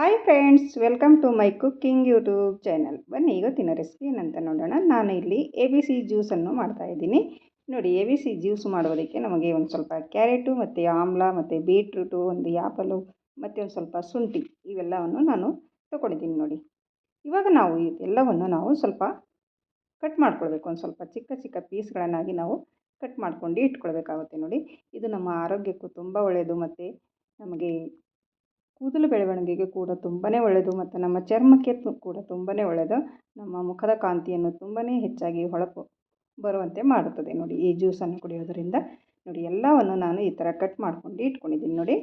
Hi friends welcome to my cooking YouTube channel ಬನ್ನಿ, ಇವತ್ತಿನ recipe ಏನಂತ ನೋಡೋಣ. ನಾನು ಇಲ್ಲಿ ಎ ಬಿ ಸಿ ಜ್ಯೂಸನ್ನು ಮಾಡ್ತಾಯಿದ್ದೀನಿ ನೋಡಿ ಎ ಬಿ ಸಿ ಜ್ಯೂಸ್ ಮಾಡೋದಕ್ಕೆ ನಮಗೆ ಒಂದು ಸ್ವಲ್ಪ ಕ್ಯಾರೆಟು ಮತ್ತು ಆಮ್ಲ, ಮತ್ತು ಬೀಟ್ರೂಟು ಒಂದು ಆ್ಯಪಲು ಮತ್ತು ಒಂದು ಸ್ವಲ್ಪ ಶುಂಠಿ ಇವೆಲ್ಲವನ್ನು ನಾನು ತೊಗೊಂಡಿದ್ದೀನಿ ನೋಡಿ. ಇವಾಗ ನಾವು ಇದೆಲ್ಲವನ್ನು ನಾವು ಸ್ವಲ್ಪ ಕಟ್ ಮಾಡ್ಕೊಳ್ಬೇಕು. ಒಂದು ಸ್ವಲ್ಪ ಚಿಕ್ಕ ಚಿಕ್ಕ ಪೀಸ್ಗಳನ್ನಾಗಿ ನಾವು ಕಟ್ ಮಾಡ್ಕೊಂಡು ಇಟ್ಕೊಳ್ಬೇಕಾಗುತ್ತೆ ನೋಡಿ. ಇದು ನಮ್ಮ ಆರೋಗ್ಯಕ್ಕೂ ತುಂಬ ಒಳ್ಳೆಯದು ಮತ್ತು ನಮಗೆ ಕೂದಲು ಬೆಳವಣಿಗೆಗೆ ಕೂಡ ತುಂಬಾ ಒಳ್ಳೆಯದು ಮತ್ತು ನಮ್ಮ ಚರ್ಮಕ್ಕೆ ಕೂಡ ತುಂಬಾ ಒಳ್ಳೆಯದು ನಮ್ಮ ಮುಖದ ಕಾಂತಿಯನ್ನು ತುಂಬಾ ಹೆಚ್ಚಾಗಿ ಹೊಳಪು ಬರುವಂತೆ ಮಾಡುತ್ತದೆ. ನೋಡಿ, ಈ ಜ್ಯೂಸನ್ನು ಕುಡಿಯೋದರಿಂದ ನೋಡಿ, ಎಲ್ಲವನ್ನು ನಾನು ಈ ಥರ ಕಟ್ ಮಾಡ್ಕೊಂಡು ಇಟ್ಕೊಂಡಿದ್ದೀನಿ. ನೋಡಿ,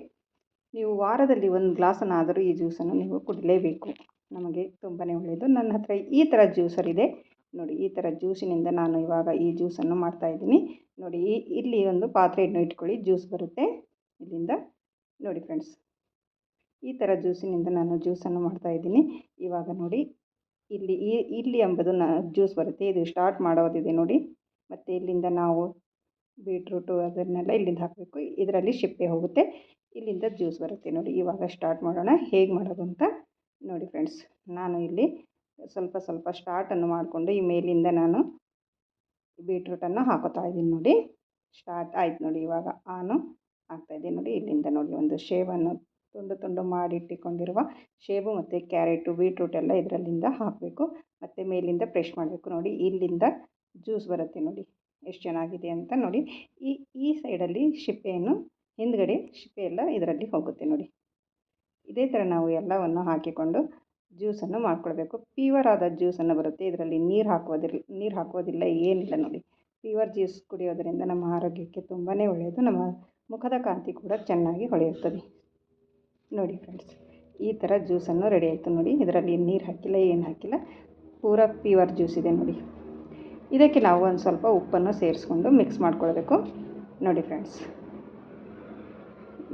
ನೀವು ವಾರದಲ್ಲಿ ಒಂದು ಗ್ಲಾಸನ್ನಾದರೂ ಈ ಜ್ಯೂಸನ್ನು ನೀವು ಕುಡಿಲೇಬೇಕು. ನಮಗೆ ತುಂಬಾ ಒಳ್ಳೆಯದು ನನ್ನ ಹತ್ರ ಈ ಥರ ಜ್ಯೂಸರ್ ಇದೆ. ನೋಡಿ, ಈ ಥರ ಜ್ಯೂಸಿನಿಂದ ನಾನು ಇವಾಗ ಈ ಜ್ಯೂಸನ್ನು ಮಾಡ್ತಾಯಿದ್ದೀನಿ ನೋಡಿ ಇಲ್ಲಿ ಒಂದು ಪಾತ್ರೆಯನ್ನು ಇಟ್ಕೊಳ್ಳಿ. ಜ್ಯೂಸ್ ಬರುತ್ತೆ ಇಲ್ಲಿಂದ. ನೋಡಿ, ಫ್ರೆಂಡ್ಸ್ ಈ ಥರ ಜ್ಯೂಸಿನಿಂದ ನಾನು ಜ್ಯೂಸನ್ನು ಮಾಡ್ತಾಯಿದ್ದೀನಿ ಇವಾಗ ನೋಡಿ, ಇಲ್ಲಿ ಈ, ಇಲ್ಲಿ ಎಂಬುದು ನ, ಜ್ಯೂಸ್ ಬರುತ್ತೆ. ಇದು ಸ್ಟಾರ್ಟ್ ಮಾಡೋದಿದೆ ನೋಡಿ. ಮತ್ತು ಇಲ್ಲಿಂದ ನಾವು ಬೀಟ್ರೂಟು ಅದನ್ನೆಲ್ಲ ಇಲ್ಲಿಂದ ಹಾಕಬೇಕು. ಇದರಲ್ಲಿ ಶಿಪ್ಪೆ ಹೋಗುತ್ತೆ. ಇಲ್ಲಿಂದ ಜ್ಯೂಸ್ ಬರುತ್ತೆ ನೋಡಿ. ಇವಾಗ ಸ್ಟಾರ್ಟ್ ಮಾಡೋಣ. ಹೇಗೆ ಮಾಡೋದು ಅಂತ ನೋಡಿ ಫ್ರೆಂಡ್ಸ್. ನಾನು ಇಲ್ಲಿ ಸ್ವಲ್ಪ ಸ್ವಲ್ಪ ಸ್ಟಾರ್ಟನ್ನು ಮಾಡಿಕೊಂಡು ಈ ಮೇಲಿಂದ ನಾನು ಬೀಟ್ರೂಟನ್ನು ಹಾಕೋತಾ ಇದ್ದೀನಿ ನೋಡಿ. ಸ್ಟಾರ್ಟ್ ಆಯ್ತು ನೋಡಿ ಇವಾಗ. ಆನು ಆಗ್ತಾಯಿದ್ದೀನಿ ನೋಡಿ. ಇಲ್ಲಿಂದ ನೋಡಿ ಒಂದು ಶೇವನ್ನು ತುಂಡು ತುಂಡು ಮಾಡಿಟ್ಟುಕೊಂಡಿರುವ ಶೇಬು ಮತ್ತು ಕ್ಯಾರೆಟು, ಬೀಟ್ರೂಟ್ ಎಲ್ಲ ಇದರಲ್ಲಿಂದ ಹಾಕಬೇಕು. ಮತ್ತು ಮೇಲಿಂದ ಪ್ರೆಶ್ ಮಾಡಬೇಕು. ನೋಡಿ, ಇಲ್ಲಿಂದ ಜ್ಯೂಸ್ ಬರುತ್ತೆ ನೋಡಿ, ಎಷ್ಟು ಚೆನ್ನಾಗಿದೆ ಅಂತ ನೋಡಿ. ಈ ಈ ಸೈಡಲ್ಲಿ ಶಿಪ್ಪೆಯನ್ನು, ಹಿಂದ್ಗಡೆ ಶಿಪ್ಪೆ ಎಲ್ಲ ಇದರಲ್ಲಿ ಹೋಗುತ್ತೆ ನೋಡಿ. ಇದೇ ಥರ ನಾವು ಎಲ್ಲವನ್ನು ಹಾಕಿಕೊಂಡು ಜ್ಯೂಸನ್ನು ಮಾಡ್ಕೊಳ್ಬೇಕು. ಪ್ಯೂವರ್ ಆದ ಜ್ಯೂಸನ್ನು ಬರುತ್ತೆ. ಇದರಲ್ಲಿ ನೀರು ಹಾಕೋದಿಲ್ಲ ನೀರು ಹಾಕೋದಿಲ್ಲ ಏನಿಲ್ಲ ನೋಡಿ. ಪ್ಯೂವರ್ ಜ್ಯೂಸ್ ಕುಡಿಯೋದರಿಂದ ನಮ್ಮ ಆರೋಗ್ಯಕ್ಕೆ ತುಂಬಾ ಒಳ್ಳೆಯದು. ನಮ್ಮ ಮುಖದ ಕಾಂತಿ ಕೂಡ ಚೆನ್ನಾಗಿ ಹೊಳೆಯುತ್ತದೆ. ನೋಡಿ ಫ್ರೆಂಡ್ಸ್ ಈ ಥರ ಜ್ಯೂಸನ್ನು ರೆಡಿ ಆಯಿತು ನೋಡಿ. ಇದರಲ್ಲಿ ನೀರು ಹಾಕಿಲ್ಲ, ಏನು ಹಾಕಿಲ್ಲ, ಪೂರ ಪ್ಯೂರ್ ಜ್ಯೂಸ್ ಇದೆ ನೋಡಿ. ಇದಕ್ಕೆ ನಾವು ಒಂದು ಸ್ವಲ್ಪ ಉಪ್ಪನ್ನು ಸೇರಿಸ್ಕೊಂಡು ಮಿಕ್ಸ್ ಮಾಡ್ಕೊಳ್ಬೇಕು. ನೋಡಿ ಫ್ರೆಂಡ್ಸ್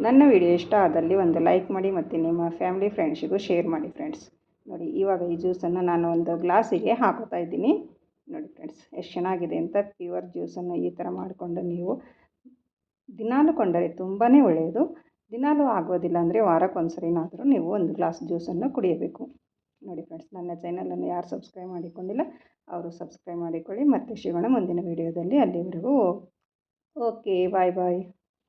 ನನ್ನ ವಿಡಿಯೋ ಇಷ್ಟ ಆದಲ್ಲಿ ಒಂದು ಲೈಕ್ ಮಾಡಿ ಮತ್ತು ನಿಮ್ಮ ಫ್ಯಾಮಿಲಿ ಫ್ರೆಂಡ್ಸಿಗೂ ಶೇರ್ ಮಾಡಿ ಫ್ರೆಂಡ್ಸ್ ನೋಡಿ, ಇವಾಗ ಈ ಜ್ಯೂಸನ್ನು ನಾನು ಒಂದು ಗ್ಲಾಸಿಗೆ ಹಾಕೋತಾ ಇದ್ದೀನಿ. ನೋಡಿ ಫ್ರೆಂಡ್ಸ್ ಎಷ್ಟು ಚೆನ್ನಾಗಿದೆ ಅಂತ ಪ್ಯೂರ್ ಜ್ಯೂಸನ್ನು ಈ ಥರ ಮಾಡಿಕೊಂಡು ನೀವು ದಿನಾಲು ಕೊಂಡರೆ ತುಂಬಾ ಒಳ್ಳೆಯದು. ದಿನಾಲೂ ಆಗೋದಿಲ್ಲ ಅಂದರೆ ವಾರಕ್ಕೆ ಒಂದು ಸರಿನಾದರೂ ನೀವು ಒಂದು ಗ್ಲಾಸ್ ಜ್ಯೂಸನ್ನು ಕುಡಿಯಬೇಕು. ನೋಡಿ ಫ್ರೆಂಡ್ಸ್ ನನ್ನ ಚಾನಲನ್ನು ಯಾರು ಸಬ್ಸ್ಕ್ರೈಬ್ ಮಾಡಿಕೊಂಡಿಲ್ಲ, ಅವರು ಸಬ್ಸ್ಕ್ರೈಬ್ ಮಾಡಿಕೊಳ್ಳಿ. ಮತ್ತೆ ಸಿಗೋಣ ಮುಂದಿನ ವೀಡಿಯೋದಲ್ಲಿ ಅಲ್ಲಿವರೆಗೂ ಓಕೆ ಬಾಯ್ ಬಾಯ್